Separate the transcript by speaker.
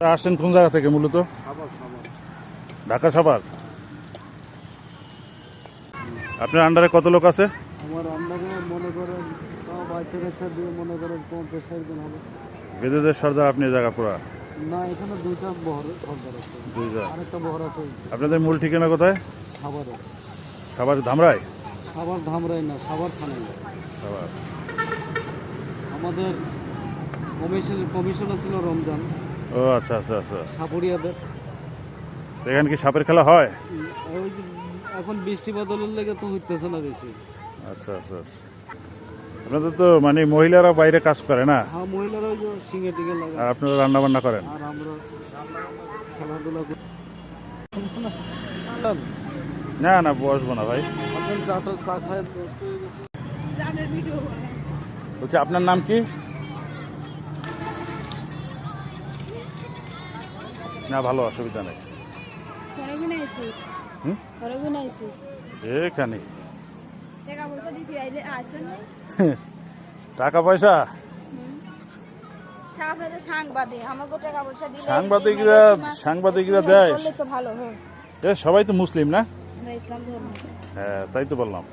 Speaker 1: আসছেন কোন জায়গা থেকে মূলত? ঢাকা সাভার। আপনার আন্ডারে কত লোক আছে?
Speaker 2: আমার আন্ডারে মনে করেন বাইশের দিয়ে মনে করেন পঞ্চাশ ষাট জন হবে।
Speaker 1: বেদেদের সর্দার আপনি জায়গা পুরা?
Speaker 2: না এখানে দুইটা বহর আছে।
Speaker 1: দুইটা।
Speaker 2: আরেকটা বহর আছে
Speaker 1: আপনাদের মূল ঠিকানা কোথায়?
Speaker 2: সাভারে।
Speaker 1: সাভার ধামরাই?
Speaker 2: সাভার ধামরাই না সাভার থানায়।
Speaker 1: সাভার।
Speaker 2: আমাদের কমিশন কমিশনার ছিল রমজান।
Speaker 1: ও আচ্ছা আচ্ছা আচ্ছা।
Speaker 2: সাপুরিয়াদের
Speaker 1: এখানে কি সাপের খেলা হয়?
Speaker 2: ওই এখন বৃষ্টি বাদলের লেগে তো হইতেছে না বেশি।
Speaker 1: আচ্ছা আচ্ছা আচ্ছা। আপনাদের তো মানে মহিলারা বাইরে কাজ করে না?
Speaker 2: হ্যাঁ মহিলারা ওই যে সিঙ্গে টিঙ্গে
Speaker 1: আর আপনারা রান্না বান্না করেন?
Speaker 2: আর আমরা খেলাধুলা করি।
Speaker 1: না না বসবো না ভাই।
Speaker 2: আপনার চা খায় নষ্ট গেছে।
Speaker 1: বলছি আপনার নাম কি? না ভালো অসুবিধা নেই। এখানে।
Speaker 3: টাকা পয়সা?
Speaker 1: সাংবাদিকরা সাংবাদিকরা দেয়।
Speaker 3: হয়
Speaker 1: সবাই তো মুসলিম না?
Speaker 3: ধর্ম।
Speaker 1: হ্যাঁ তাই তো বললাম।